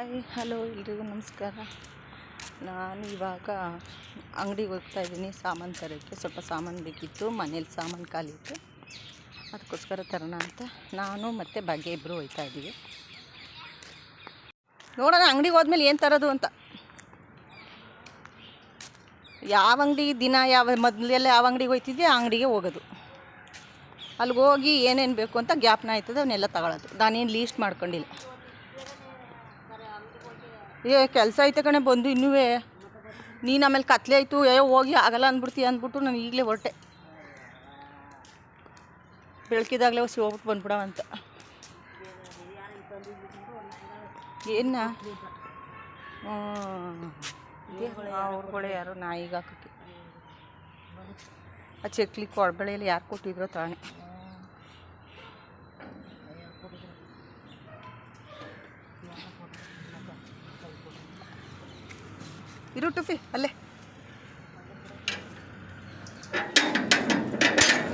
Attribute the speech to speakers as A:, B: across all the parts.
A: Hi hello ಎಲ್ರಿಗೂ ನಮಸ್ಕಾರ. ನಾನು ಇವಾಗ ಅಂಗಡಿಗೆ ಹೋಗ್ತಾ ಇದ್ದೀನಿ. ಸಾಮಾನು ತರೋಕ್ಕೆ. ಸ್ವಲ್ಪ ಸಾಮಾನು ಬೇಕಿತ್ತು. ಮನೇಲಿ ಸಾಮಾನು ಖಾಲಿ ಇತ್ತು. ಅದಕ್ಕೋಸ್ಕರ ತರೋಣ ಅಂತ. ನಾನು ಮತ್ತು ಭಾಗ್ಯ ಇಬ್ಬರು ಹೋಗ್ತಾ ಇದ್ದೀವಿ. ನೋಡೋಣ, ಅಂಗಡಿಗೆ ಹೋದ್ಮೇಲೆ ಏನು ತರೋದು ಅಂತ. ಯಾವ ಅಂಗಡಿ, ದಿನ ಯಾವ, ಮೊದಲೆಲ್ಲ ಯಾವ ಅಂಗಡಿಗೆ ಹೋಗ್ತಿದ್ವಿ ಆ ಅಂಗಡಿಗೆ ಹೋಗೋದು. ಅಲ್ಲಿಗೆ ಹೋಗಿ ಏನೇನು ಬೇಕು ಅಂತ ಗ್ಯಾಪ್ನ ಆಯ್ತದೆ, ಅವನ್ನೆಲ್ಲ ತಗೊಳ್ಳೋದು ನಾನೇನು ಲೀಸ್ಟ್ ಮಾಡ್ಕೊಂಡಿಲ್ಲ. ಏ, ಕೆಲಸ ಐತೆ ಕಣೆ, ಬಂದು ಇನ್ನೂ ನೀನು ಆಮೇಲೆ ಕತ್ಲೆ ಆಯಿತು, ಏ, ಹೋಗಿ ಆಗಲ್ಲ ಅಂದ್ಬಿಡ್ತೀಯ ಅಂದ್ಬಿಟ್ಟು ನಾನು ಈಗಲೇ ಹೊರಟೆ. ಬೆಳಕಿದಾಗಲೇ ಹೊಸಿ ಹೋಗ್ಬಿಟ್ಟು ಬಂದ್ಬಿಡವಂತ. ಏನ? ಅವ್ರುಗಳೇ ಯಾರು? ನಾಯಿಗೆ ಹಾಕಕ್ಕೆ. ಆ ಚಕ್ಲಿ ಕೊಡಬಳೆಯಲ್ಲಿ ಯಾರು ಕೊಟ್ಟಿದ್ರೋ ತಾಣೆ ಇರು ಟುಫಿ, ಅಲ್ಲೇ.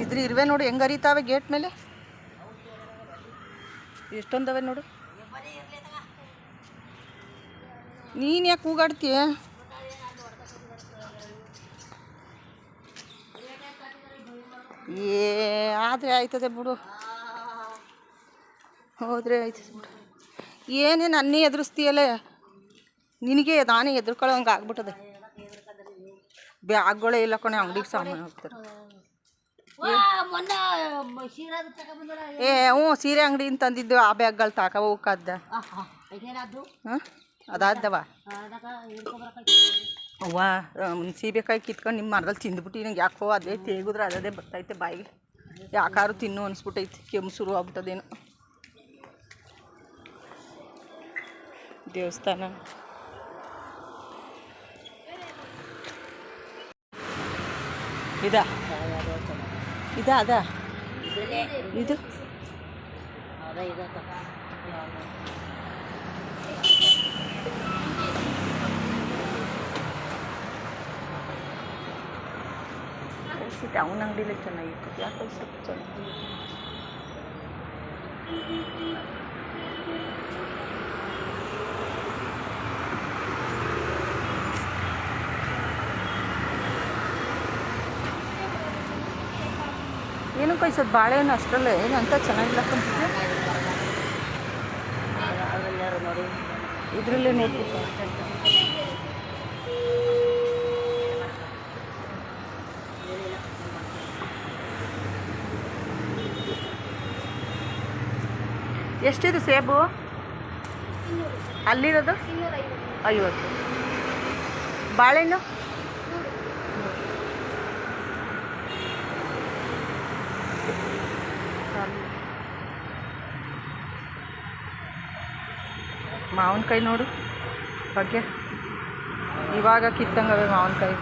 A: ಇದ್ರಿ ಇರುವೆ ನೋಡು, ಹೆಂಗೆ ಹರಿತಾವೆ ಗೇಟ್ ಮೇಲೆ? ಎಷ್ಟೊಂದವೆ ನೋಡು. ನೀನು ಯಾಕೆ ಕೂಗಾಡ್ತೀಯ? ಏ, ಆದರೆ ಆಯ್ತದೆ ಬಿಡು. ಹೋದ್ರೆ ಆಯ್ತದೆ ಬಿಡು. ಏನೇನು ಅನ್ನೇ ಎದುರಿಸ್ತೀಯಲ್ಲ ನಿನಗೆ ನಾನೇ ಎದುರ್ಕೊಳ್ಳೋಂಗೆ ಆಗ್ಬಿಟ್ಟದೆ. ಬ್ಯಾಗ್ಗಳೇ ಇಲ್ಲ ಕಣೆ ಅಂಗಡಿಗೆ ಸಾಮಾನು ಹೋಗ್ತಾರೆ ಏ ಹ್ಞೂ ಸೀರೆ ಅಂಗಡಿಯಿಂದ ತಂದಿದ್ದು ಆ ಬ್ಯಾಗ್ಗಳು ತಾಕ ಹೋಗಕ್ಕದ್ದ
B: ಹಿಡ್ಕೊಬರಕ
A: ಅವ್ವ ಸೀಬೆಕಾಯಿ ಕಿತ್ಕೊಂಡು ನಿಮ್ಮ ಮರದಲ್ಲಿ ತಿಂದ್ಬಿಟ್ಟು ನಂಗೆ ಯಾಕೋ ಅದೇ ತೇಗಿದ್ರೆ ಅದೇ ಬರ್ತೈತೆ ಬಾಯಿಗೆ ಯಾಕಾರು ತಿನ್ನು ಅನಿಸ್ಬಿಟ್ಟೈತೆ ಕೆಮ್ಮು ಶುರು ಆಗ್ಬಿಟ್ಟದೇನು. ದೇವಸ್ಥಾನ. ಇದಾ ಇದಾ ಅದಾ ಇದು
B: ಅದ ಇದಕ್ಕ
A: ಟೌನ್ ಅಂಗಡಿಲೇ ಚೆನ್ನಾಗಿತ್ತು ಯಾಕೆ ಸ್ವಲ್ಪ ಚೆನ್ನಾಗಿ ಏನು ಕೈಸೋದು ಬಾಳೆಹಣ್ಣು ಅಷ್ಟರಲ್ಲೇ. ಏನು ಅಂತ ಚೆನ್ನಾಗಿಲ್ಲ ಕಂತಿದ್ದೆ ಇದರಲ್ಲಿ ನೋಡಿ ಎಷ್ಟಿದೆ ಸೇಬು? ಅಲ್ಲಿರೋದು? ಐವತ್ತು. ಬಾಳೆಹಣ್ಣು? ಮಾವಿನಕಾಯಿ ನೋಡು. ಬಗ್ಗೆ. ಇವಾಗ ಕಿತ್ತಂಗವೆ ಮಾವಿನಕಾಯಿ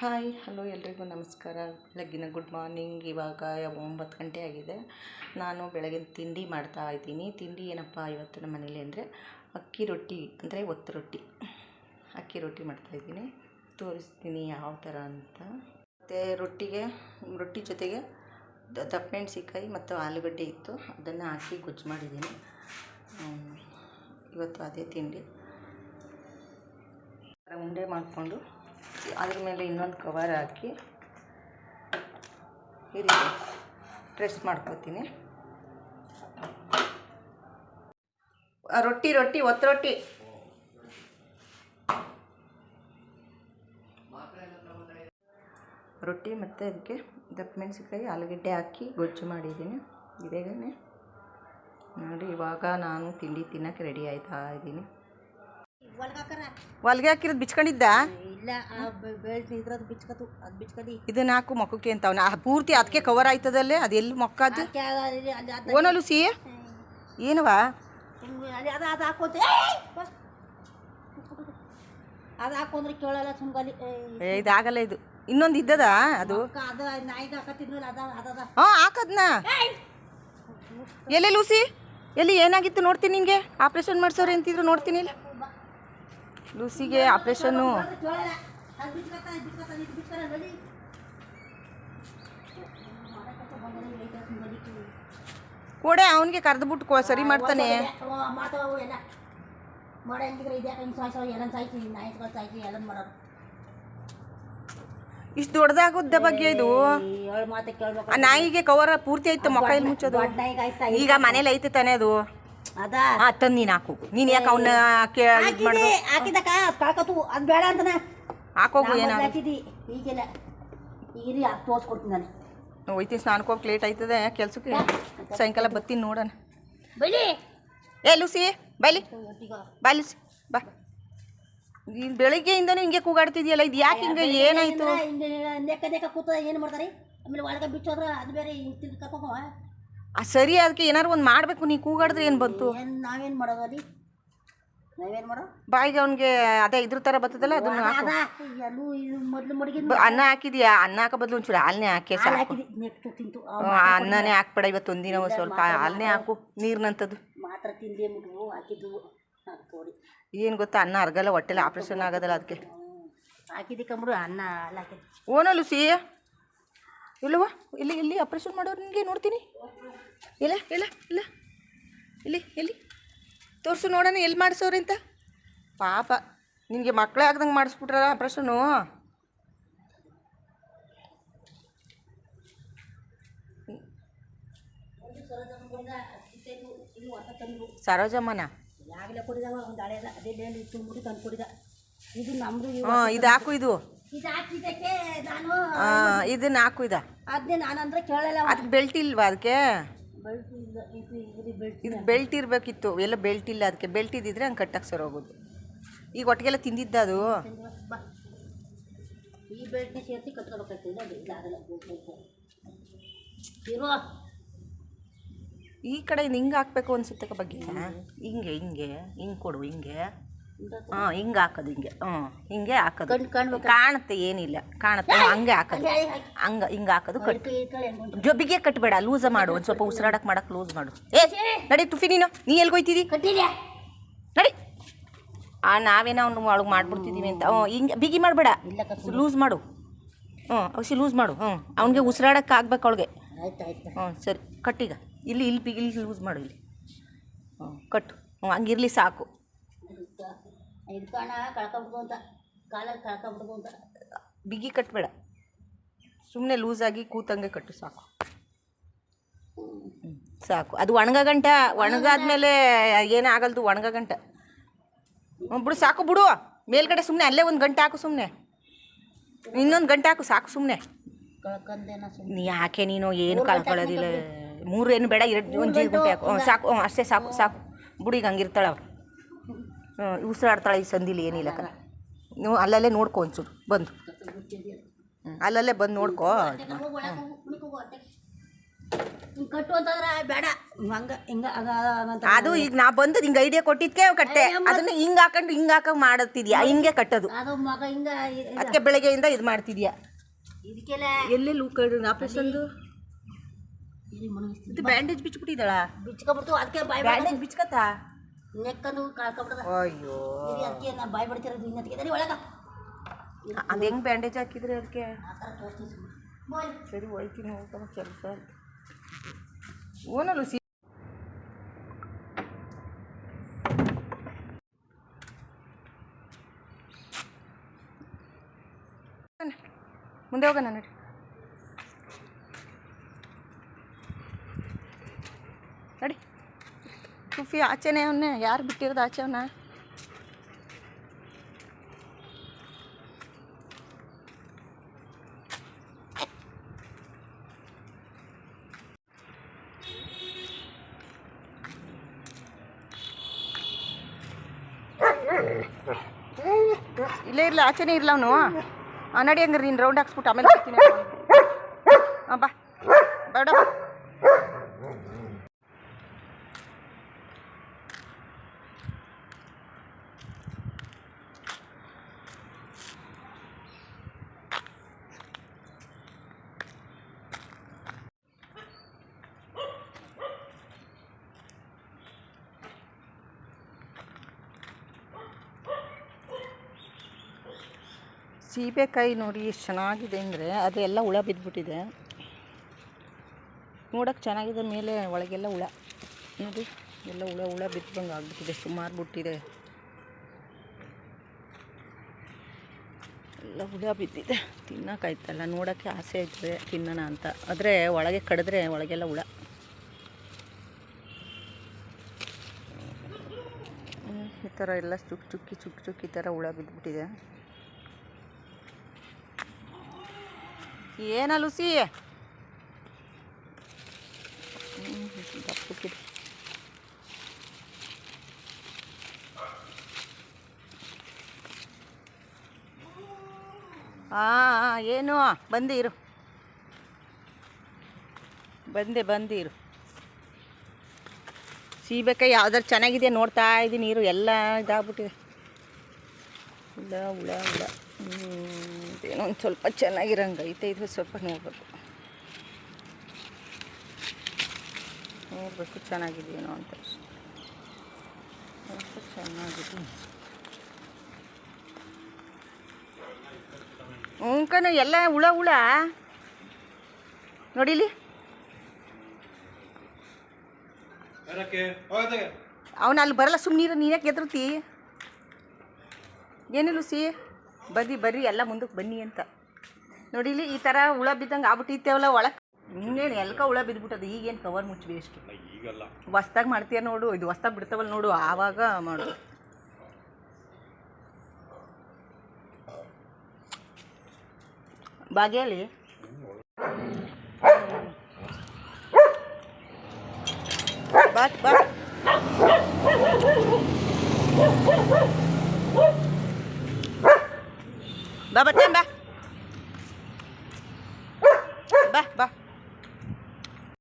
A: ಹಾಯ್ ಹಲೋ ಎಲ್ರಿಗೂ ನಮಸ್ಕಾರ. ಬೆಳಗ್ಗಿನ ಗುಡ್ ಮಾರ್ನಿಂಗ್. ಇವಾಗ ಒಂಬತ್ತು ಗಂಟೆ ಆಗಿದೆ. ನಾನು ಬೆಳಗಿನ ತಿಂಡಿ ಮಾಡ್ತಾ ಇದ್ದೀನಿ. ತಿಂಡಿ ಏನಪ್ಪ ಇವತ್ತು ನಮ್ಮ ಮನೇಲಿ ಅಂದರೆ ಅಕ್ಕಿ ರೊಟ್ಟಿ ಅಂದರೆ ಒತ್ತು ರೊಟ್ಟಿ. ಅಕ್ಕಿ ರೊಟ್ಟಿ ಮಾಡ್ತಾಯಿದ್ದೀನಿ ತೋರಿಸ್ತೀನಿ ಯಾವ ಥರ ಅಂತ. ಮತ್ತು ರೊಟ್ಟಿಗೆ, ರೊಟ್ಟಿ ಜೊತೆಗೆ ದಪ್ಪಮೆಣ್ಸಿಕಾಯಿ ಮತ್ತು ಆಲೂಗಡ್ಡೆ ಇತ್ತು. ಅದನ್ನು ಹಾಕಿ ಗೊಜ್ಜು ಮಾಡಿದ್ದೀನಿ. ಇವತ್ತು ಅದೇ ತಿಂಡಿ. ಉಂಡೆ ಮಾಡಿಕೊಂಡು ಅದ್ರ ಮೇಲೆ ಇನ್ನೊಂದು ಕವರ್ ಹಾಕಿ ಈ ರೀತಿ ಪ್ರೆಸ್ ಮಾಡ್ಕೋತೀನಿ. ರೊಟ್ಟಿ ರೊಟ್ಟಿ, ಒತ್ತ ರೊಟ್ಟಿ. ರೊಟ್ಟಿ ಮತ್ತು ಅದಕ್ಕೆ ದಪ್ಪ ಮೆಣಸಿನ್ಕಾಯಿ ಆಲೂಗಡ್ಡೆ ಹಾಕಿ ಗೊಜ್ಜು ಮಾಡಿದ್ದೀನಿ. ಇದೇಗನೆ. ನೋಡಿ ಇವಾಗ ನಾನು ತಿಂಡಿ ತಿನ್ನೋಕ್ಕೆ ರೆಡಿ ಆಯ್ತಾ ಇದ್ದೀನಿ. ಹೊಲ್ಗೆ ಹಾಕಿರೋದು ಬಿಚ್ಕೊಂಡಿದ್ದ?
B: ಇಲ್ಲ ಬಿಚ್ಕತು ಅದು ಬಿಚ್ಕದಿ.
A: ಇದನ್ನ ಹಾಕು ಮೊಕ್ಕಕ್ಕೆ ಅಂತ ಅವನ. ಪೂರ್ತಿ ಅದಕ್ಕೆ ಕವರ್ ಆಯ್ತದಲ್ಲೇ? ಅದು ಎಲ್ಲಿ ಮೊಕ್ಕದು ಓನಲು ಸಿ ಏನವಾ?
B: ಅದು ಅದು ಹಾಕೋತೆ ಅದು ಹಾಕೊಂಡ್ರೆ ಕೇಳಲ್ಲ
A: ಏ ಇದಾಗಲ್ಲ ಇದು. ಇನ್ನೊಂದು ಇದ್ದದ ಅದು? ಹಾಂ ಹಾಕದ್ನ? ಎಲ್ಲಿ ಲೂಸಿ? ಎಲ್ಲಿ ಏನಾಗಿತ್ತು ನೋಡ್ತೀನಿ ನಿನಗೆ? ಆಪ್ರೇಷನ್ ಮಾಡಿಸೋರು ಅಂತಿದ್ರು ನೋಡ್ತೀನಿ ಇಲ್ಲಿ. ಲೂಸಿಗೆ ಆಪ್ರೇಷನ್ನು ಕೊಡೆ ಅವನಿಗೆ ಕರೆದ್ಬಿಟ್ಟು ಕೊ ಸರಿ ಮಾಡ್ತಾನೆ.
B: ಮಾಡ್ತಾವು ಎಲ್ಲ ಮಾಡೋ ಹೆಂಗಿದ್ರೆ ಇದೆ ಹಿಂಗೆ ಸಾಯ್ಸೋ ಎಲ್ಲ ಸಾಯ್ಸಿ ನಾಯಿಗಳು ಸಾಯ್ಸಿ ಎಲ್ಲ ಮಾಡೋರು
A: ಇಷ್ಟು ದೊಡ್ಡದಾಗುದ್ದ ಬಗ್ಗೆ ಇದು. ಆ ನಾಯಿಗೆ ಕವರ ಪೂರ್ತಿ ಆಯ್ತು ಮೊಕ್ಕ ಮುಚ್ಚೋದು. ಈಗ ಮನೇಲಿ ಐತೆ ತಾನೇ ಅದು. ಹಾ ತಂದು ನೀನು ಹಾಕು. ನೀನು ಯಾಕೆ ಅವನ್ನ ಹಾಕೋಗು ಏನೋ ಹೋಯ್ತೀನಿ ಸ್ನಾನಕ್ಕೆ ಹೋಗಿ ಲೇಟ್ ಆಯ್ತದೆ ಕೆಲ್ಸಕ್ಕೆ. ಸಾಯಂಕಾಲ ಬರ್ತೀನಿ ನೋಡೋಣ.
B: ಬೈಲಿ
A: ಏ ಲೂಸಿ ಬೈಲಿ. ಬಾ ಲೂಸಿ ಬಾ. ಈ ಬೆಳಿಗ್ಗೆಯಿಂದನೂ ಹಿಂಗೆ ಕೂಗಾಡ್ತಿದ್ಯಲ್ಲ ಇದು ಯಾಕೆ ಹಿಂಗೆ ಏನಾಯ್ತು?
B: ಹಿಂಗೆ ನೆಕ್ಕ ನೆಕ್ಕ ಕೂತ ಏನು ಮಾಡ್ತಾರೆ? ಆಮೇಲೆ ಒಳಗೆ ಬಿಚ್ಚೋದ್ರ ಅದು ಬೇರೆ ಹಿಂಗೆ
A: ಆ ಸರಿ ಅದಕ್ಕೆ ಏನಾರು ಒಂದು ಮಾಡಬೇಕು ನೀ ಕೂಗಾಡಿದ್ರೆ ಏನು ಬಂತು?
B: ಏನು ನಾವೇನು ಮಾಡೋದು ಅಲ್ಲಿ? ನಾವೇನು ಮಾಡೋ?
A: ಬಾಯಿಗೆ ಅವನಿಗೆ ಅದೇ ಇದ್ರ ಥರ ಬರ್ತದಲ್ಲ ಅದನ್ನ ಹಾಕು.
B: ಎಲ್ಲೂ ಇದು ಮೊದಲು ಮಡಗಿ
A: ಬ- ಅನ್ನ ಹಾಕಿದ್ಯಾ? ಅನ್ನ ಹಾಕೋ ಬದಲು ಒಂಚೂರು ಹಾಲನ್ನೇ ಹಾಕಿ
B: ಹಾಲು
A: ಸಾಕು
B: ತಿಂತು.
A: ಹ್ಮ್, ಆ ಅನ್ನನೇ ಹಾಕ್ಬೇಡ ಇವತ್ತು ಒಂದಿನ ಒಂದ್ ಸ್ವಲ್ಪ ಹಾಲನ್ನೇ ಹಾಕು ನೀರಿನಂಥದ್ದು
B: ಮಾತ್ರ ತಿಂದಿ ಮುಟ್ಟು ಹಾಕಿದ್ದು ಹಾಕೋಡಿ
A: ಏನು ಗೊತ್ತಾ? ಅನ್ನ ಅರ್ಗಲ್ಲ ಹೊಟ್ಟೆಲ್ಲ ಆಪ್ರೇಷನ್ ಆಗೋದಲ್ಲ ಅದಕ್ಕೆ.
B: ಹಾಕಿದಿ ಕಂಬ್ರು ಅನ್ನ ಓನಲ್ಲು ಸಿ
A: ಓನೋ ಲುಸಿ? ಇಲ್ಲವಾ ಇಲ್ಲಿ ಇಲ್ಲಿ ಆಪ್ರೇಷನ್ ಮಾಡೋರು ನಿಮಗೆ ನೋಡ್ತೀನಿ. ಇಲ್ಲ ಇಲ್ಲ ಇಲ್ಲ. ಇಲ್ಲಿ ಎಲ್ಲಿ ತೋರಿಸು ನೋಡೋಣ ಎಲ್ಲಿ ಮಾಡಿಸೋರಿ ಅಂತ. ಪಾಪ ನಿನಗೆ ಮಕ್ಕಳೇ ಆಗ್ದಂಗೆ ಮಾಡಿಸ್ಬಿಟ್ರಲ್ಲ ಆಪ್ರೇಷನು ಸರೋಜಮ್ಮನ?
B: ಆಗಲೇ ಕೊಡಿದವ ಒಂದು ಹಳೆದ ಅದೇ ಲೇನ್ ಇಟ್ಟು ಮುಡಿ ತಂದು ಕೊಡಿದ. ಇದು ನಮ್ದು
A: ಹಾಂ ಇದು ಹಾಕು ಇದು.
B: ಇದು ಹಾಕಿದ್ದಕ್ಕೆ ನಾನು
A: ಹಾಂ ಇದನ್ನ ಹಾಕು ಇದ.
B: ಅದನ್ನೇ ನಾನಂದ್ರೆ ಕೇಳಲ್ಲ
A: ಅದಕ್ಕೆ ಬೆಲ್ಟ್ ಇಲ್ವಾ ಅದಕ್ಕೆ?
B: ಬೆಳ್ತಿ ಇಲ್ಲ ಇದು ಇದು ಬೆಳ್ತಿ
A: ಇದು ಬೆಲ್ಟ್ ಇರಬೇಕಿತ್ತು. ಎಲ್ಲ ಬೆಲ್ಟ್ ಇಲ್ಲ ಅದಕ್ಕೆ ಬೆಲ್ಟ್ ಇದ್ದಿದ್ರೆ ಹಂಗೆ ಕಟ್ಟಕ್ಕೆ ಸರ್ ಹೋಗೋದು. ಈಗ ಒಟ್ಟಿಗೆಲ್ಲ ತಿಂದಿದ್ದ ಅದು?
B: ಬಾ ಈ ಸೇರಿಸಿ ಕಟ್ಕೊಬೇಕಾಗ್ತದೆ ಅದು ಇದಾಗಲ್ಲ ಬೇಕು ಇರೋ
A: ಈ ಕಡೆ ಹಿಂಗೆ ಹಾಕ್ಬೇಕು ಅನ್ಸುತ್ತೆ ಬಗ್ಗೆ? ಹಿಂಗೆ. ಹಿಂಗೆ ಹಿಂಗೆ. ಕೊಡು ಹಿಂಗೆ. ಹಾಂ ಹಿಂಗೆ ಹಾಕೋದು ಹಿಂಗೆ. ಹ್ಞೂ ಹಿಂಗೆ ಹಾಕೋದು.
B: ಕಣ್
A: ಕಾಣುತ್ತೆ ಏನಿಲ್ಲ. ಕಾಣುತ್ತೆ. ಹಂಗೆ ಹಾಕೋದು. ಹಂಗೆ ಹಿಂಗೆ ಹಾಕೋದು ಕಟ್. ಜೊಬ್ಬಿಗೆ ಕಟ್ಟಬೇಡ ಲೂಸ ಮಾಡು. ಒಂದು ಸ್ವಲ್ಪ ಉಸಿರಾಡಕ್ಕೆ ಮಾಡಕ್ಕೆ ಲೂಸ್ ಮಾಡು. ಏ ನಡಿ ತುಫಿ ನೀನು. ನೀ ಎಲ್ಲಿ ಹೋಯ್ತಿದಿ? ನಡಿ. ಆ ನಾವೇನೋ ಅವ್ನು ಒಳಗೆ ಮಾಡ್ಬಿಡ್ತಿದ್ದೀವಿ ಅಂತ. ಹ್ಞೂ ಹಿಂಗೆ ಬಿಗಿ ಮಾಡಬೇಡ. ಲೂಸ್ ಮಾಡು. ಹ್ಞೂ ಔಷಧಿ ಲೂಸ್ ಮಾಡು. ಹ್ಞೂ ಅವ್ನಿಗೆ ಉಸಿರಾಡಕ್ಕೆ ಆಗ್ಬೇಕು ಅವಳಿಗೆ.
B: ಆಯ್ತು ಆಯ್ತು
A: ಹ್ಞೂ ಸರಿ. ಕಟ್ಟೀಗ. ಇಲ್ಲಿ ಇಲ್ಲಿ ಬಿಗಿ ಇಲ್ಲಿ ಲೂಸ್ ಮಾಡು ಇಲ್ಲಿ. ಹ್ಞೂ. ಕಟ್ಟು. ಹ್ಞೂ ಹಂಗಿರಲಿ ಸಾಕು.
B: ಕಳ್ಕೊಬಿಡ್ಬೋದ ಕಾಲಲ್ಲಿ ಕಳ್ಕೊಬಿಡ್ಬೋದ
A: ಬಿಗಿ ಕಟ್ಟಬೇಡ ಸುಮ್ಮನೆ ಲೂಸಾಗಿ ಕೂತಂಗೆ ಕಟ್ಟು ಸಾಕು. ಸಾಕು. ಅದು ಒಣಗ ಗಂಟ. ಒಣಗಾದ್ಮೇಲೆ ಏನಾಗಲ್ದು ಒಣಗ ಗಂಟ. ಹ್ಞೂ ಬಿಡು ಸಾಕು ಬಿಡು. ಮೇಲ್ಗಡೆ ಸುಮ್ಮನೆ ಅಲ್ಲೇ ಒಂದು ಗಂಟೆ ಹಾಕು ಸುಮ್ಮನೆ ಇನ್ನೊಂದು ಗಂಟೆ ಹಾಕು ಸಾಕು ಸುಮ್ಮನೆ ಯಾಕೆ ನೀನು ಏನು ಕಳ್ಕೊಳ್ಳೋದಿಲ್ಲ ಮೂರು ಏನು ಬೇಡ ಎರಡು ಒಂದು ಜೀವ ಗುಂಟೆ ಹಾಕು. ಸಾಕು ಹ್ಞೂ ಅಷ್ಟೇ ಸಾಕು ಸಾಕು. ಬುಡಿಗೆ ಹಂಗಿರ್ತಾಳೆ ಅವ್ರು ಹ್ಞೂ ಉಸಿರಾಡ್ತಾಳೆ ಈ ಸಂದಿಲಿ ಏನಿಲ್ಲ ಕಣ. ನೀವು ಅಲ್ಲಲ್ಲೇ ನೋಡ್ಕೊ ಒಂಚೂರು ಬಂದು. ಅಲ್ಲಲ್ಲೇ ಬಂದು ನೋಡ್ಕೋ.
B: ಹಿಂಗೆ ಹಂಗ ಹಿಂಗ
A: ಅದು ಈಗ ನಾ ಬಂದು ನಿಂಗೆ ಐಡಿಯಾ ಕೊಟ್ಟಿದ್ಕೆ ಕಟ್ಟೆ. ಅದನ್ನ ಹಿಂಗೆ ಹಾಕೊಂಡು ಹಿಂಗೆ ಹಾಕಂಗೆ ಮಾಡತ್ತಿದ್ಯಾ? ಹಿಂಗೆ ಕಟ್ಟೋದು.
B: ಹಿಂಗ
A: ಅದಕ್ಕೆ ಬೆಳಗ್ಗೆಯಿಂದ ಇದು ಮಾಡ್ತಿದ್ಯಾ?
B: ಇದಕ್ಕೆಲ್ಲ
A: ಎಲ್ಲಿ ಲೂ ಆಪರೇಷನ್ದು ಇದು ಬ್ಯಾಂಡೇಜ್ ಬಿಚ್ಬಿಟ್ಟಿದ್ದಾಳ
B: ಬಿಚ್ಕೊಬಿಡ್ತು ಅದಕ್ಕೆ ಬಾಯ್
A: ಬ್ಯಾಂಡೇಜ್ ಬಿಚ್ಕತ್ತ?
B: ನೆಕ್ಕಂದು ಕಳ್ಕೊಬಿಡ್ದ
A: ಅಯ್ಯೋ.
B: ಅದಕ್ಕೆ ನಾ ಬಾಯ್ ಬಿಡ್ತಿರೋದು ಇನ್ನೊತ್ತಿಗೆ ಒಳಗ.
A: ಅದು ಹೆಂಗೆ ಬ್ಯಾಂಡೇಜ್ ಹಾಕಿದ್ರಿ ಅದಕ್ಕೆ. ಸರಿ ಹೋಯ್ತೀನಿ ಹೋಗ್ತಾನೆ ಕೆಲಸ ಓನಲ್ಲ ಸಿ ಮುಂದೆ ಹೋಗೋಣ ನೋಡಿ. ನೋಡಿ. ಕುಫಿ ಆಚೆನೆ ಅವನ್ನ ಯಾರು ಬಿಟ್ಟಿರೋದು ಆಚೆ ಅವನ ಇಲ್ಲೇ ಇರಲ್ಲ ಆಚೆನೇ ಇರಲ್ಲ ಅವನು? ನಡಿ ಹಂಗ್ರಿ ನೀನು ರೌಂಡ್ ಹಾಕ್ಸ್ಬಿಟ್ಟು ಆಮೇಲೆ ಬರ್ತೀನಿ. ಬಾ. ಬೇಡ ಬಾ ಸೀಬೆಕಾಯಿ ನೋಡಿ ಎಷ್ಟು ಚೆನ್ನಾಗಿದೆ ಅಂದರೆ ಅದೆಲ್ಲ ಹುಳ ಬಿದ್ದುಬಿಟ್ಟಿದೆ ನೋಡೋಕ್ಕೆ ಚೆನ್ನಾಗಿದೆ ಮೇಲೆ ಒಳಗೆಲ್ಲ ಹುಳ. ನೋಡಿ, ಎಲ್ಲ ಹುಳ ಹುಳ ಬಿದ್ದಂಗೆ ಆಗ್ಬಿಟ್ಟಿದೆ, ಸುಮಾರು ಬಿಟ್ಟಿದೆ. ಎಲ್ಲ ಹುಳ ಬಿದ್ದಿದೆ. ತಿನ್ನೋಕ್ಕಾಯ್ತಲ್ಲ ನೋಡೋಕ್ಕೆ ಆಸೆ ಆಯ್ತದೆ ತಿನ್ನೋಣ ಅಂತ. ಆದರೆ ಒಳಗೆ ಕಡಿದ್ರೆ ಒಳಗೆಲ್ಲ ಹುಳ. ಈ ಥರ ಎಲ್ಲ ಚುಕ್ ಚುಕ್ಕಿ ಚುಕ್ ಚುಕ್ಕಿ ಥರ ಹುಳ ಬಿದ್ದುಬಿಟ್ಟಿದೆ ಏನ ಲುಸಿ? ಹಾಂ ಏನು? ಬಂದಿರು ಬಂದೆ ಬಂದಿರು ಇರು. ಸೀಬೆಕಾಯಿ ಯಾವ್ದಾರು ಚೆನ್ನಾಗಿದೆ ನೋಡ್ತಾ ಇದ್ದೀನಿ ನೀರು ಎಲ್ಲ ಇದಾಗ್ಬಿಟ್ಟಿದೆ. ಹುಳ ಹುಳ ಹುಳ ಏನೋ ಒಂದು ಸ್ವಲ್ಪ ಚೆನ್ನಾಗಿರಂಗೆ ಐತೆ ಇದು ಸ್ವಲ್ಪ ನೋಡ್ಬೇಕು. ನೋಡಬೇಕು ಚೆನ್ನಾಗಿದೆಯೇನೋ ಅಂತ. ಚೆನ್ನಾಗಿದೆ. ಹ್ಞೂ ಕಣ ಎಲ್ಲ ಹುಳ ಹುಳ? ನೋಡಿಲಿ? ಅವನ ಅಲ್ಲಿ ಬರಲ್ಲ ಸುಮ್ಮನೆ ನೀನೇ ಗೆದ್ರತಿ ಏನಿಲ್ಲ ಲುಸಿ ಬದಿ ಬರ್ರಿ ಎಲ್ಲ ಮುಂದಕ್ಕೆ ಬನ್ನಿ ಅಂತ. ನೋಡಿಲಿ ಈ ಥರ ಹುಳ ಬಿದ್ದಂಗೆ ಆಗ್ಬಿಟ್ಟಿತ್ತೇವಲ್ಲ ಒಳಗೆ ಇನ್ನೇನು ಎಲ್ಕ ಹುಳ ಬಿದ್ದುಬಿಟ್ಟದು ಈಗೇನು ಕವರ್ ಮುಚ್ಚಿ ಎಷ್ಟು ಹೊಸ್ದಾಗಿ ಮಾಡ್ತೀಯ ನೋಡು ಇದು ಹೊಸ್ದಾಗಿ ಬಿಡ್ತಾವಲ್ಲ ನೋಡು ಆವಾಗ ಮಾಡು. ಬಾಗಿಯಲ್ಲಿ? ಬಾ ಬಾ